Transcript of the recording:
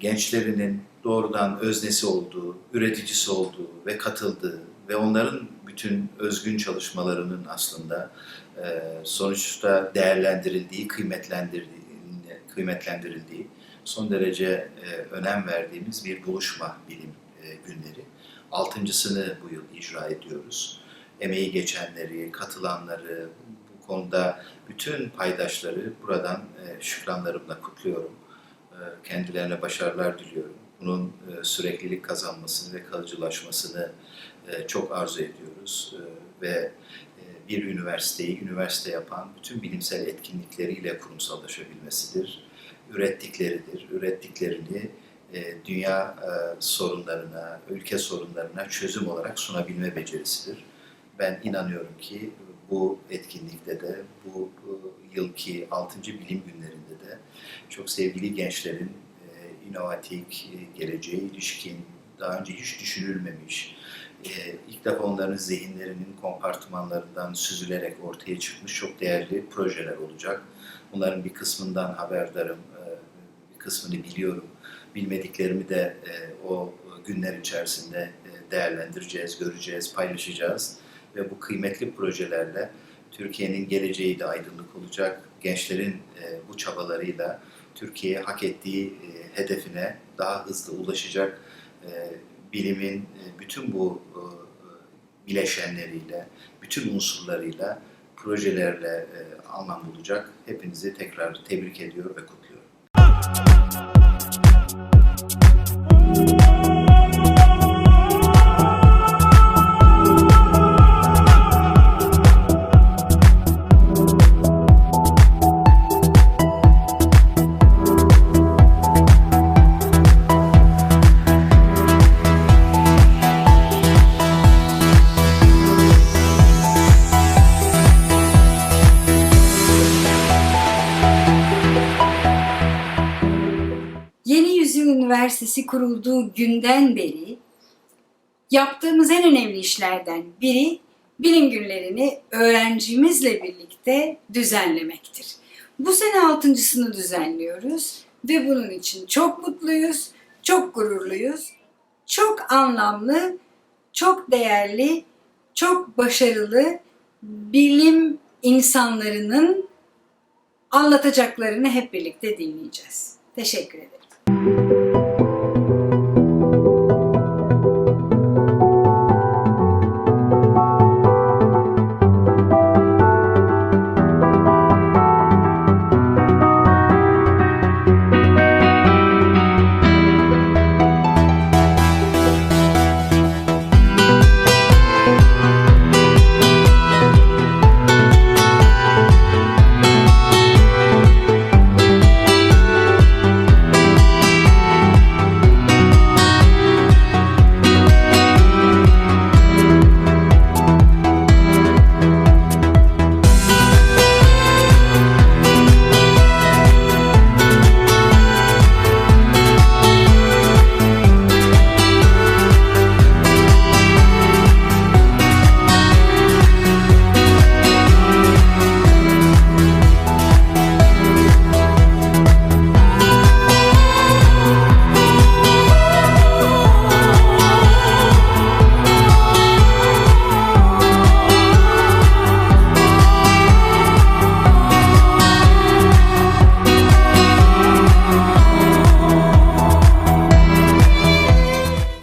gençlerinin doğrudan öznesi olduğu, üreticisi olduğu ve katıldığı ve onların bütün özgün çalışmalarının aslında e, sonuçta değerlendirildiği, kıymetlendirildiği, kıymetlendirildiği son derece e, önem verdiğimiz bir buluşma bilim e, günleri. Altıncısını bu yıl icra ediyoruz. Emeği geçenleri, katılanları, bu konuda bütün paydaşları buradan e, şükranlarımla kutluyorum. E, kendilerine başarılar diliyorum. Bunun e, süreklilik kazanmasını ve kalıcılaşmasını e, çok arzu ediyoruz. Ve bir üniversiteyi üniversite yapan bütün bilimsel etkinlikleriyle kurumsallaşabilmesidir. Ürettikleridir. Ürettiklerini dünya sorunlarına, ülke sorunlarına çözüm olarak sunabilme becerisidir. Ben inanıyorum ki bu etkinlikte de, bu yılki 6. bilim günlerinde de çok sevgili gençlerin e, inovatif, e, geleceğe ilişkin, daha önce hiç düşünülmemiş, e, ilk defa onların zihinlerinin kompartımanlarından süzülerek ortaya çıkmış çok değerli projeler olacak. Bunların bir kısmından haberdarım, e, bir kısmını biliyorum. Bilmediklerimi de e, o günler içerisinde e, değerlendireceğiz, göreceğiz, paylaşacağız. Ve bu kıymetli projelerle Türkiye'nin geleceği de aydınlık olacak. Gençlerin e, bu çabalarıyla Türkiye hak ettiği e, hedefine daha hızlı ulaşacak. E, bilimin e, bütün bu bileşenleriyle, bütün unsurlarıyla, projelerle anlam bulacak. Hepinizi tekrar tebrik ediyor ve kutluyorum. Üniversitesi kurulduğu günden beri yaptığımız en önemli işlerden biri bilim günlerini öğrencimizle birlikte düzenlemektir. Bu sene altıncısını düzenliyoruz ve bunun için çok mutluyuz, çok gururluyuz, çok anlamlı, çok değerli, çok başarılı bilim insanlarının anlatacaklarını hep birlikte dinleyeceğiz. Teşekkür ederim.